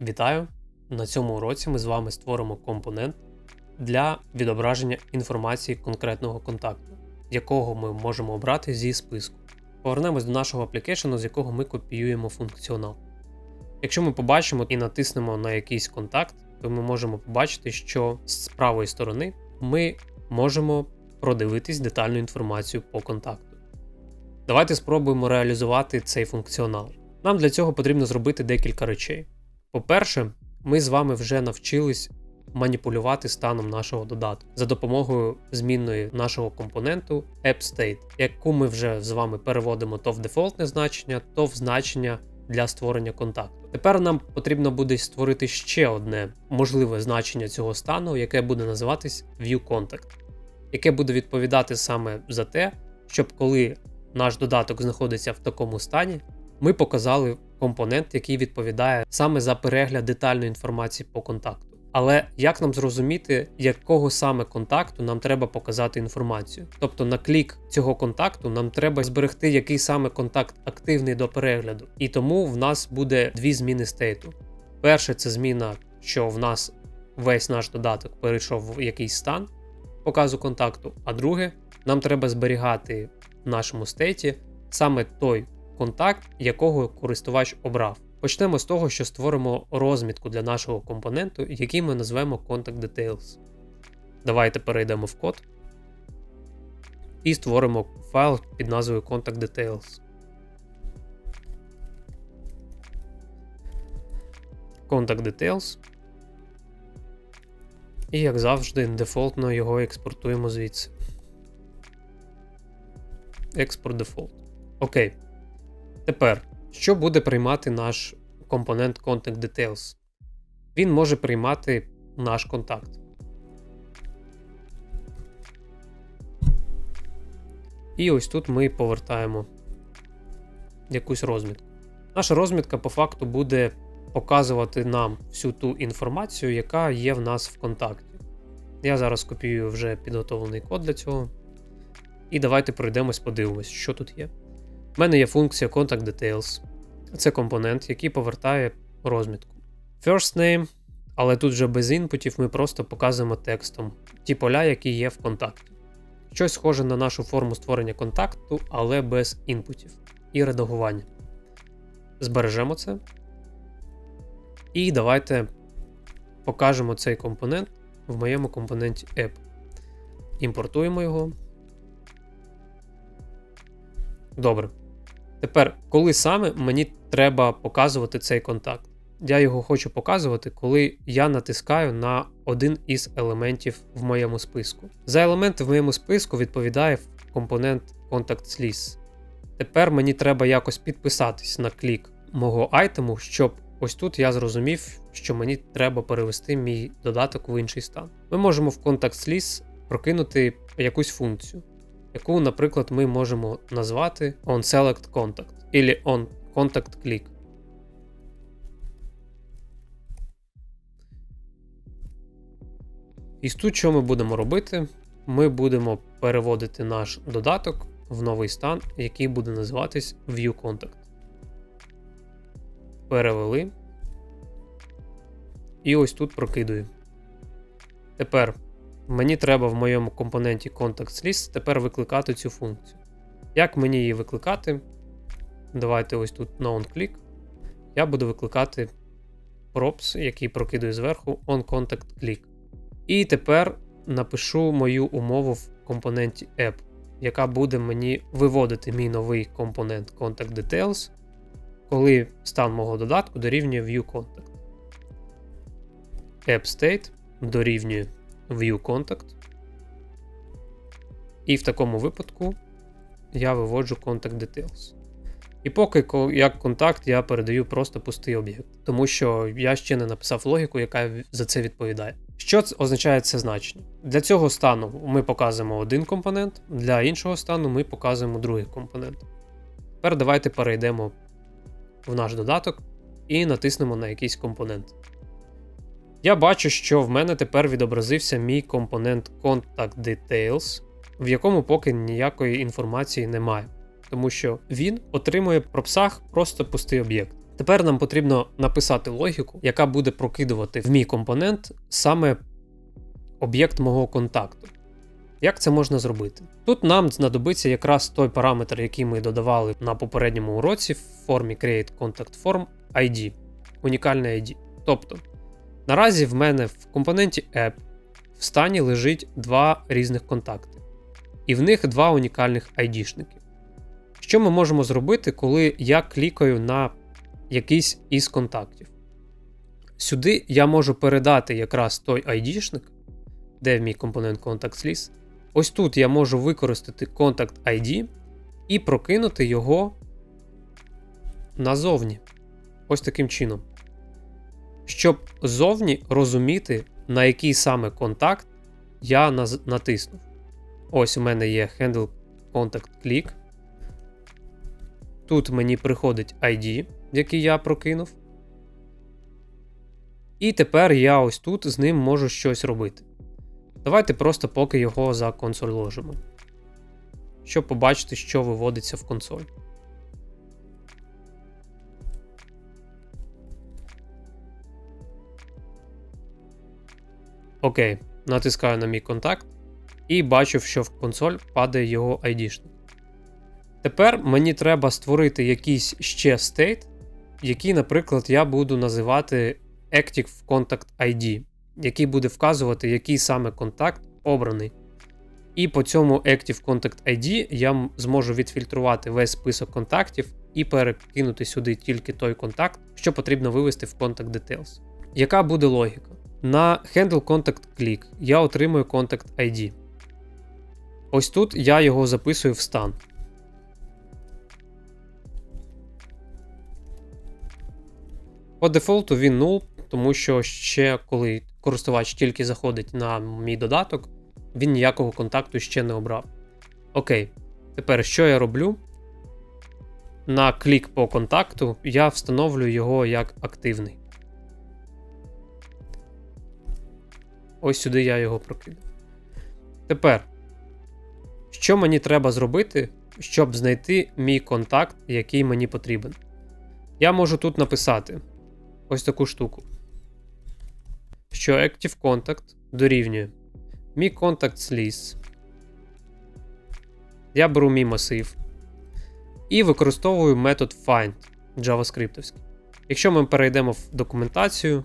Вітаю! На цьому уроці ми з вами створимо компонент для відображення інформації конкретного контакту, якого ми можемо обрати зі списку. Повернемось до нашого аплікейшену, з якого ми копіюємо функціонал. Якщо ми побачимо і натиснемо на якийсь контакт, то ми можемо побачити, що з правої сторони ми можемо продивитись детальну інформацію по контакту. Давайте спробуємо реалізувати цей функціонал. Нам для цього потрібно зробити декілька речей. По-перше, ми з вами вже навчились маніпулювати станом нашого додатку за допомогою змінної нашого компоненту AppState, яку ми вже з вами переводимо то в дефолтне значення, то в значення для створення контакту. Тепер нам потрібно буде створити ще одне можливе значення цього стану, яке буде називатись ViewContact, яке буде відповідати саме за те, щоб коли наш додаток знаходиться в такому стані, ми показали компонент, який відповідає саме за перегляд детальної інформації по контакту. Але як нам зрозуміти, якого саме контакту нам треба показати інформацію? Тобто на клік цього контакту нам треба зберегти, який саме контакт активний до перегляду. І тому в нас буде дві зміни стейту. Перше, це зміна, що в нас весь наш додаток перейшов в якийсь стан показу контакту. А друге, нам треба зберігати в нашому стейті саме той контакт, якого користувач обрав. Почнемо з того, що створимо розмітку для нашого компоненту, який ми назвемо Contact Details. Давайте перейдемо в код і створимо файл під назвою Contact Details. Contact Details. І, як завжди, дефолтно його експортуємо звідси. Експорт дефолт. Окей. Тепер, що буде приймати наш компонент Contact Details? Він може приймати наш контакт. І ось тут ми повертаємо якусь розмітку. Наша розмітка по факту буде показувати нам всю ту інформацію, яка є в нас в контакті. Я зараз копіюю вже підготовлений код для цього. І давайте пройдемось, подивимось, що тут є. У мене є функція Contact Details. Це компонент, який повертає розмітку. First name, але тут вже без інпутів ми просто показуємо текстом ті поля, які є в контакті. Щось схоже на нашу форму створення контакту, але без інпутів і редагування. Збережемо це. І давайте покажемо цей компонент в моєму компоненті App. Імпортуємо його. Добре. Тепер, коли саме мені треба показувати цей контакт? Я його хочу показувати, коли я натискаю на один із елементів в моєму списку. За елементи в моєму списку відповідає компонент Contact List. Тепер мені треба якось підписатись на клік мого айтему, щоб ось тут я зрозумів, що мені треба перевести мій додаток в інший стан. Ми можемо в Contact List прокинути якусь функцію яку, наприклад, ми можемо назвати onSelectContact або onContactClick. І тут, що ми будемо робити? Ми будемо переводити наш додаток в новий стан, який буде називатись ViewContact. Перевели. І ось тут прокидую. Тепер Мені треба в моєму компоненті ContactsList тепер викликати цю функцію. Як мені її викликати? Давайте ось тут на onClick. Я буду викликати props, який прокидує зверху onContactClick. І тепер напишу мою умову в компоненті App, яка буде мені виводити мій новий компонент ContactDetails, коли стан мого додатку дорівнює ViewContact. AppState дорівнює View Contact. І в такому випадку я виводжу Contact Details. І поки як контакт я передаю просто пустий об'єкт, тому що я ще не написав логіку, яка за це відповідає. Що означає це значення? Для цього стану ми показуємо один компонент, для іншого стану ми показуємо другий компонент. Тепер давайте перейдемо в наш додаток і натиснемо на якийсь компонент. Я бачу, що в мене тепер відобразився мій компонент Contact Details, в якому поки ніякої інформації немає, тому що він отримує про псах просто пустий об'єкт. Тепер нам потрібно написати логіку, яка буде прокидувати в мій компонент саме об'єкт мого контакту. Як це можна зробити? Тут нам знадобиться якраз той параметр, який ми додавали на попередньому уроці в формі Create Contact Form ID, унікальне ID. Тобто, наразі в мене в компоненті App в стані лежить два різних контакти, і в них два унікальних ID-шники. Що ми можемо зробити, коли я клікаю на якийсь із контактів? Сюди я можу передати якраз той ID-шник, де мій компонент Contact. Ось тут я можу використати Contact ID і прокинути його назовні. Ось таким чином. Щоб зовні розуміти, на який саме контакт я натиснув. Ось у мене є Handle Contact Click. Тут мені приходить ID, який я прокинув. І тепер я ось тут з ним можу щось робити. Давайте просто поки його за консоль ложимо. Щоб побачити, що виводиться в консоль. Окей, натискаю на мій контакт і бачу, що в консоль падає його ID-шник. Тепер мені треба створити якийсь ще стейт, який, наприклад, я буду називати Active Contact ID який буде вказувати, який саме контакт обраний. І по цьому Active Contact ID я зможу відфільтрувати весь список контактів і перекинути сюди тільки той контакт, що потрібно вивести в Contact Details. Яка буде логіка? На Handle Contact Click я отримую Contact ID. Ось тут я його записую в стан. По дефолту він null, тому що ще коли користувач тільки заходить на мій додаток, він ніякого контакту ще не обрав. Окей, тепер що я роблю? На клік по контакту я встановлюю його як активний. Ось сюди я його прокидаю. Тепер, що мені треба зробити, щоб знайти мій контакт, який мені потрібен? Я можу тут написати ось таку штуку що Active Contact дорівнює мій Contacts List. Я беру мій масив і використовую метод find JavaScript. Якщо ми перейдемо в документацію,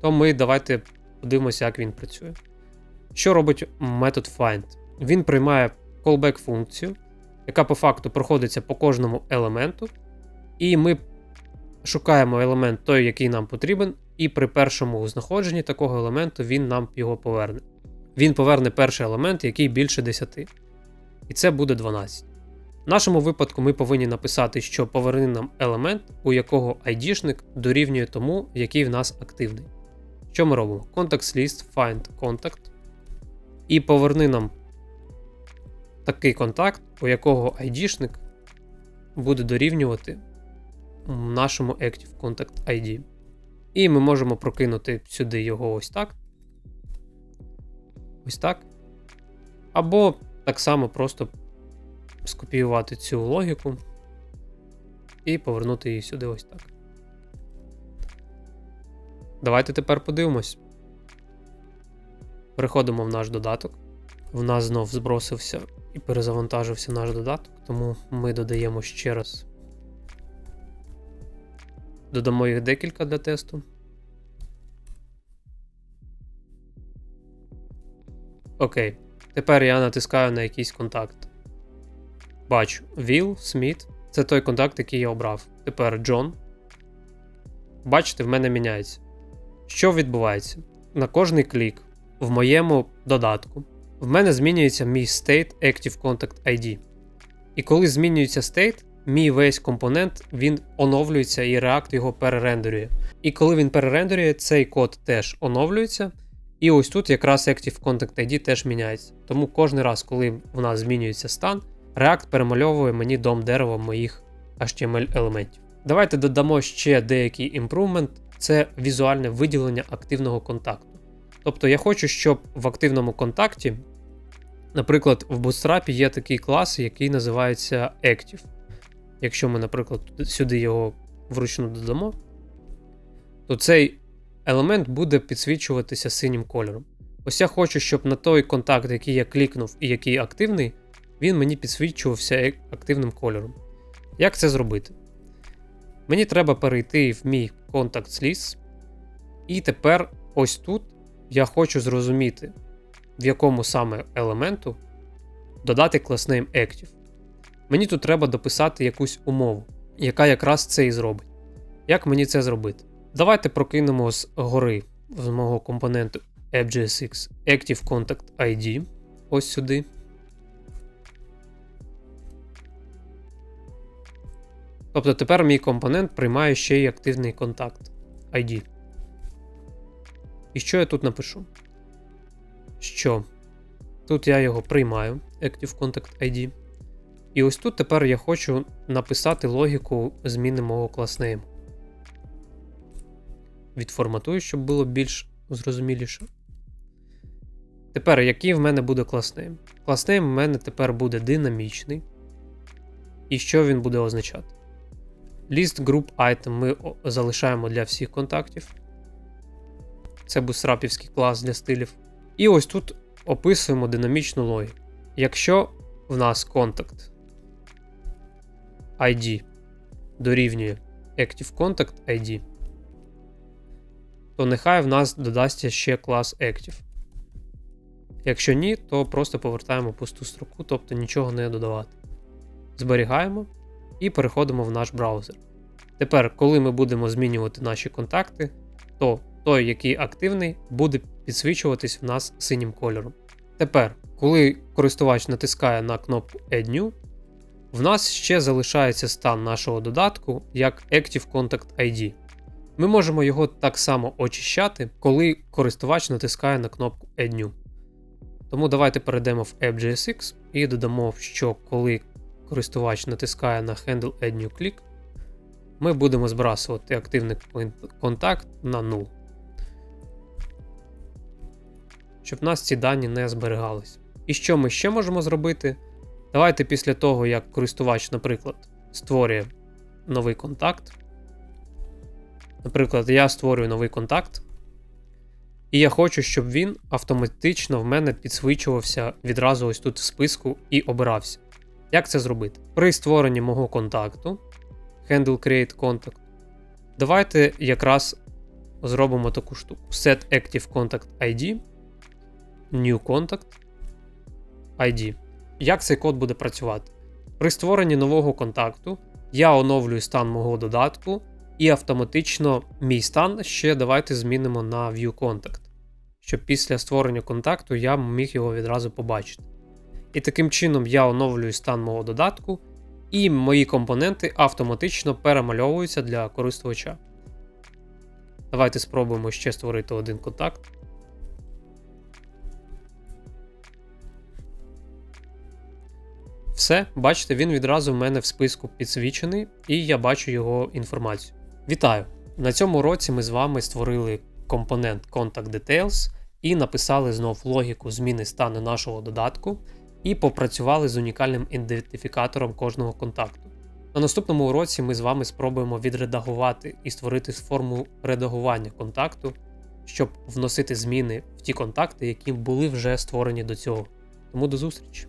то ми давайте подивимося, як він працює. Що робить метод find? Він приймає callback функцію, яка по факту проходиться по кожному елементу, і ми шукаємо елемент той, який нам потрібен, і при першому знаходженні такого елементу він нам його поверне. Він поверне перший елемент, який більше 10. І це буде 12. В нашому випадку ми повинні написати, що поверни нам елемент, у якого ID-шник дорівнює тому, який в нас активний. Що ми робимо? Context list find contact. І поверни нам такий контакт, у якого ID-шник буде дорівнювати нашому Active Contact ID. І ми можемо прокинути сюди його ось так. Ось так. Або так само просто скопіювати цю логіку і повернути її сюди ось так. Давайте тепер подивимось. Переходимо в наш додаток. В нас знов збросився і перезавантажився наш додаток, тому ми додаємо ще раз Додамо їх декілька для тесту. Окей. Тепер я натискаю на якийсь контакт. Бачу, Will, Сміт. Це той контакт, який я обрав. Тепер Джон. Бачите, в мене міняється. Що відбувається? На кожний клік в моєму додатку в мене змінюється мій state Active Contact ID. І коли змінюється state, мій весь компонент він оновлюється і React його перерендерює. І коли він перерендерює, цей код теж оновлюється. І ось тут якраз Active Contact ID теж міняється. Тому кожен раз, коли в нас змінюється стан, React перемальовує мені дом дерева моїх HTML-елементів. Давайте додамо ще деякий імпрувмент це візуальне виділення активного контакту. Тобто я хочу, щоб в активному контакті, наприклад, в Bootstrap є такий клас, який називається Active. Якщо ми, наприклад, сюди його вручну додамо, то цей елемент буде підсвічуватися синім кольором. Ось я хочу, щоб на той контакт, який я клікнув і який активний, він мені підсвічувався активним кольором. Як це зробити? Мені треба перейти в мій Contacts List, і тепер ось тут я хочу зрозуміти, в якому саме елементу додати класнейм Active. Мені тут треба дописати якусь умову, яка якраз це і зробить. Як мені це зробити? Давайте прокинемо з гори з мого компоненту AppJSX Active Contact ID. Ось сюди. Тобто тепер мій компонент приймає ще й активний контакт ID. І що я тут напишу? Що тут я його приймаю, Active Contact ID. І ось тут тепер я хочу написати логіку зміни мого класнейму. Відформатую, щоб було більш зрозуміліше. Тепер, який в мене буде класнейм? Класнейм в мене тепер буде динамічний. І що він буде означати? List Group Item ми залишаємо для всіх контактів. Це бусрапівський клас для стилів. І ось тут описуємо динамічну логіку. Якщо в нас контакт ID дорівнює Active Contact ID, то нехай в нас додасться ще клас Active. Якщо ні, то просто повертаємо пусту строку, тобто нічого не додавати. Зберігаємо і переходимо в наш браузер. Тепер, коли ми будемо змінювати наші контакти, то той, який активний, буде підсвічуватись в нас синім кольором. Тепер, коли користувач натискає на кнопку Add New, в нас ще залишається стан нашого додатку як Active Contact ID. Ми можемо його так само очищати, коли користувач натискає на кнопку Add New. Тому давайте перейдемо в AppJSX і додамо, що коли користувач натискає на Handle Add New Click, ми будемо збрасувати активний контакт на 0. Щоб нас ці дані не зберігались. І що ми ще можемо зробити? Давайте після того, як користувач, наприклад, створює новий контакт. Наприклад, я створюю новий контакт. І я хочу, щоб він автоматично в мене підсвічувався відразу ось тут в списку і обирався. Як це зробити? При створенні мого контакту, Handle Create Contact, давайте якраз зробимо таку штуку: Set Active Contact ID, New Contact ID. Як цей код буде працювати? При створенні нового контакту я оновлюю стан мого додатку, і автоматично мій стан ще давайте змінимо на View Contact, щоб після створення контакту я міг його відразу побачити. І таким чином я оновлюю стан мого додатку, і мої компоненти автоматично перемальовуються для користувача. Давайте спробуємо ще створити один контакт. Все, бачите, він відразу в мене в списку підсвічений, і я бачу його інформацію. Вітаю! На цьому році ми з вами створили компонент Contact Details і написали знов логіку зміни стану нашого додатку, і попрацювали з унікальним ідентифікатором кожного контакту. На наступному уроці ми з вами спробуємо відредагувати і створити форму редагування контакту, щоб вносити зміни в ті контакти, які були вже створені до цього. Тому до зустрічі!